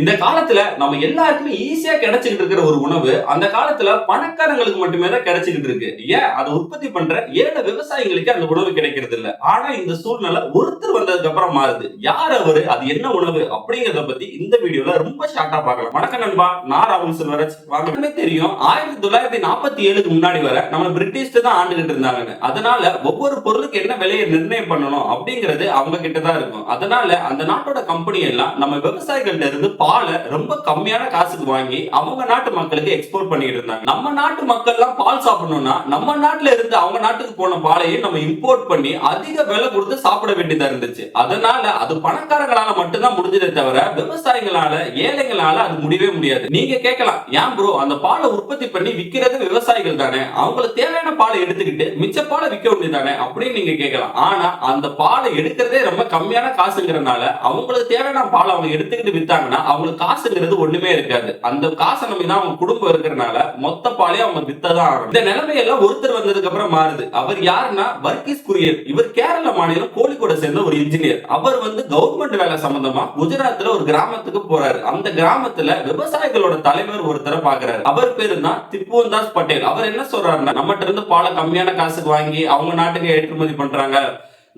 இந்த காலத்துல நம்ம எல்லாருக்குமே ஈஸியா கிடைச்சிக்கிட்டு இருக்கிற ஒரு உணவு அந்த காலத்துல பணக்காரங்களுக்கு மட்டுமே தான் கிடைச்சிக்கிட்டு இருக்கு. ஏன்? அதை உற்பத்தி பண்ற ஏழை விவசாயிகளுக்கு அந்த உணவு கிடைக்கிறது இல்ல. ஆனா இந்த சூழ்நிலை ஒருத்தர் வந்ததுக்கு அப்புறம் மாறுது. யார் அவரு? அது என்ன உணவு? அப்படிங்கறத பத்தி இந்த வீடியோல ரொம்ப ஷார்ட்டா பார்க்கலாம். வணக்கம் நண்பா. நான் ராகுல் செல்வராஜ். வாங்க. தெரியும் ஆயிரத்தி தொள்ளாயிரத்தி நாற்பத்தி ஏழுக்கு முன்னாடி வர நம்ம பிரிட்டிஷ் தான் ஆண்டுகிட்டு இருந்தாங்கன்னு. அதனால ஒவ்வொரு பொருளுக்கு என்ன விலையை நிர்ணயம் பண்ணணும் அப்படிங்கிறது அவங்க கிட்ட தான் இருக்கும். அதனால அந்த நாட்டோட கம்பெனி எல்லாம் நம்ம விவசாயிகள்ட்ட இருந்து பாலை ரொம்ப கம்மியான காசுக்கு வாங்கி அவங்க நாட்டு மக்களுக்கு எக்ஸ்போர்ட் பண்ணிட்டு இருந்தாங்க. நம்ம நாட்டு மக்கள் எல்லாம் பால் சாப்பிடணும்னா நம்ம நாட்டுல இருந்து அவங்க நாட்டுக்கு போன பாலையும் நம்ம இம்போர்ட் பண்ணி அதிக விலை கொடுத்து சாப்பிட வேண்டியதா இருந்துச்சு. அதனால அது பணக்காரங்களால மட்டும்தான் முடிஞ்சதே தவிர விவசாயிகளால ஏழைகளால அது முடியவே முடியாது. நீங்க கேட்கலாம் ஏன் ப்ரோ அந்த பாலை உற்பத்தி பண்ணி விக்கிறது விவசாயிகள் தானே? அவங்களுக்கு தேவையான பாலை எடுத்துக்கிட்டு மிச்ச பாலை விற்க வேண்டியதானே அப்படின்னு நீங்க கேட்கலாம். ஆனா அந்த பாலை எடுக்கிறதே ரொம்ப கம்மியான காசுங்கிறனால அவங்களுக்கு தேவையான பாலை அவங்க எடுத்துக்கிட்டு வித்தாங்கன்னா அவங்களுக்கு காசுங்கிறது ஒண்ணுமே இருக்காது. அந்த காசை நம்பி தான் அவங்க குடும்பம் இருக்கிறனால மொத்த பாலையும் அவங்க வித்ததான் இந்த நிலைமையெல்லாம் ஒருத்தர் வந்ததுக்கு அப்புறம் மாறுது. அவர் யாருன்னா வர்கீஸ் குரியர். இவர் கேரள மாநிலம் கோழிக்கோட சேர்ந்த ஒரு இன்ஜினியர் அவர் வந்து கவர்மெண்ட் வேலை சம்பந்தமா குஜராத்ல ஒரு கிராமத்துக்கு போறாரு. அந்த கிராமத்துல விவசாயிகளோட தலைவர் ஒருத்தரை பாக்குறாரு. அவர் பேரு தான் திப்புவன் தாஸ் பட்டேல். அவர் என்ன சொல்றாருன்னா நம்மகிட்ட இருந்து பாலை கம்மியான காசுக்கு வாங்கி அவங்க நாட்டுக்கு ஏற்றுமதி பண்றாங்க.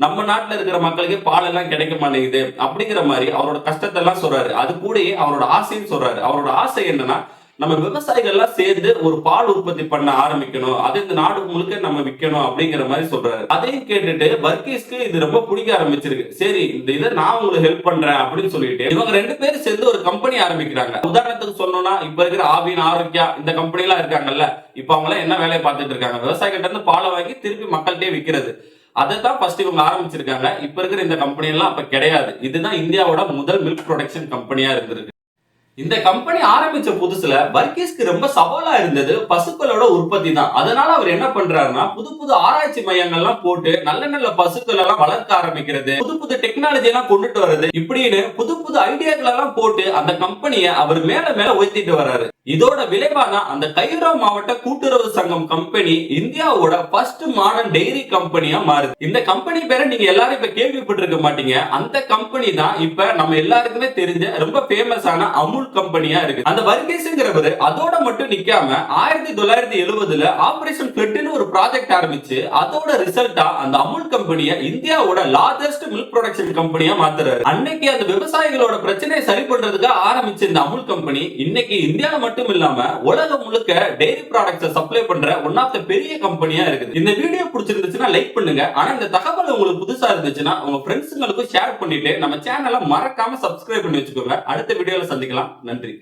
நம்ம நாட்டுல இருக்கிற மக்களுக்கு பால் எல்லாம் கிடைக்க மாட்டேங்குது அப்படிங்கிற மாதிரி அவரோட கஷ்டத்தை எல்லாம் சொல்றாரு. அது கூடயே அவரோட ஆசையும் சொல்றாரு. அவரோட ஆசை என்னன்னா நம்ம விவசாயிகள் எல்லாம் சேர்ந்து ஒரு பால் உற்பத்தி பண்ண ஆரம்பிக்கணும். அது இந்த நாடு முழுக்க நம்ம விற்கணும் அப்படிங்கிற மாதிரி சொல்றாரு. அதையும் கேட்டுட்டு வர்கீஸ்க்கு இது ரொம்ப பிடிக்க ஆரம்பிச்சிருக்கு. சரி இந்த இதை நான் உங்களுக்கு ஹெல்ப் பண்றேன் அப்படின்னு சொல்லிட்டு இவங்க ரெண்டு பேரும் சேர்ந்து ஒரு கம்பெனி ஆரம்பிக்கிறாங்க. உதாரணத்துக்கு சொன்னோம்னா இப்ப இருக்கிற ஆவின் ஆரோக்கியா இந்த கம்பெனி எல்லாம் இருக்காங்கல்ல இப்ப அவங்க எல்லாம் என்ன வேலையை பார்த்துட்டு இருக்காங்க? விவசாயிகிட்ட இருந்து பாலை வாங்கி திருப்பி மக்கள்கிட்டே விற்கிறது அதை தான் ஃபர்ஸ்ட் இவங்க ஆரம்பிச்சிருக்காங்க. இப்ப இருக்கிற இந்த கம்பெனி எல்லாம் அப்ப கிடையாது. இதுதான் இந்தியாவோட முதல் மில்க் ப்ரொடக்ஷன் கம்பெனியா இருந்திருக்கு. இந்த கம்பெனி ஆரம்பிச்ச புதுசுல வர்கீஸ்க்கு ரொம்ப சவாலா இருந்தது பசுக்களோட உற்பத்தி தான். அதனால அவர் என்ன பண்றாருன்னா புது புது ஆராய்ச்சி மையங்கள்லாம் போட்டு நல்ல நல்ல பசுக்கள் எல்லாம் வளர்க்க ஆரம்பிக்கிறது. புது புது டெக்னாலஜி எல்லாம் கொண்டுட்டு வர்றது. இப்படின்னு புது புது ஐடியாக்கள் எல்லாம் போட்டு அந்த கம்பெனியை அவர் மேல மேல உயர்த்திட்டு வர்றாரு. இதோட விளைவான அந்த கைரோ மாவட்ட கூட்டுறவு சங்கம் கம்பெனி இந்தியாவோட ஃபர்ஸ்ட் மாடர்ன் டெய்ரி கம்பெனியா மாறுது. இந்த கம்பெனி பேரை நீங்க எல்லாரும் இப்ப கேள்விப்பட்டிருக்க மாட்டீங்க. அந்த கம்பெனி தான் இப்ப நம்ம எல்லாருக்குமே தெரிஞ்ச ரொம்ப ஃபேமஸான அமுல் கம்பெனியா இருக்கு அந்த வர்கீஸ்ங்கிறவர் அதோட மட்டும் நிக்காம ஆயிரத்தி தொள்ளாயிரத்தி எழுபதுல ஆபரேஷன் பிளட்னு ஒரு ப்ராஜெக்ட் ஆரம்பிச்சு அதோட ரிசல்ட்டா அந்த அமுல் கம்பெனியை இந்தியாவோட லார்ஜஸ்ட் மில்க் ப்ரொடக்ஷன் கம்பெனியா மாத்துறாரு. அன்னைக்கு அந்த விவசாயிகளோட பிரச்சனையை சரி பண்றதுக்கு ஆரம்பிச்ச இந்த அமுல் கம்பெனி இன்னைக்கு இந்தியால மட்டும் இல்லாம உலகம் முழுக்க டெய்ரி ப்ராடக்ட்ஸ் சப்ளை பண்ற ஒன் ஆஃப் த பெரிய கம்பெனியா இருக்குது. இந்த வீடியோ பிடிச்சிருந்துச்சுன்னா லைக் பண்ணுங்க. ஆனா இந்த தகவல் உங்களுக்கு புதுசா இருந்துச்சுன்னா உங்க ஃப்ரெண்ட்ஸுங்களுக்கும் ஷேர் பண்ணிட்டு நம்ம சேனலை மறக்காம சப்ஸ்கிரைப் பண்ணி வச்சுக்கோங்க. அடுத்த வீடியோல சந்திக்கலாம். நன்றி.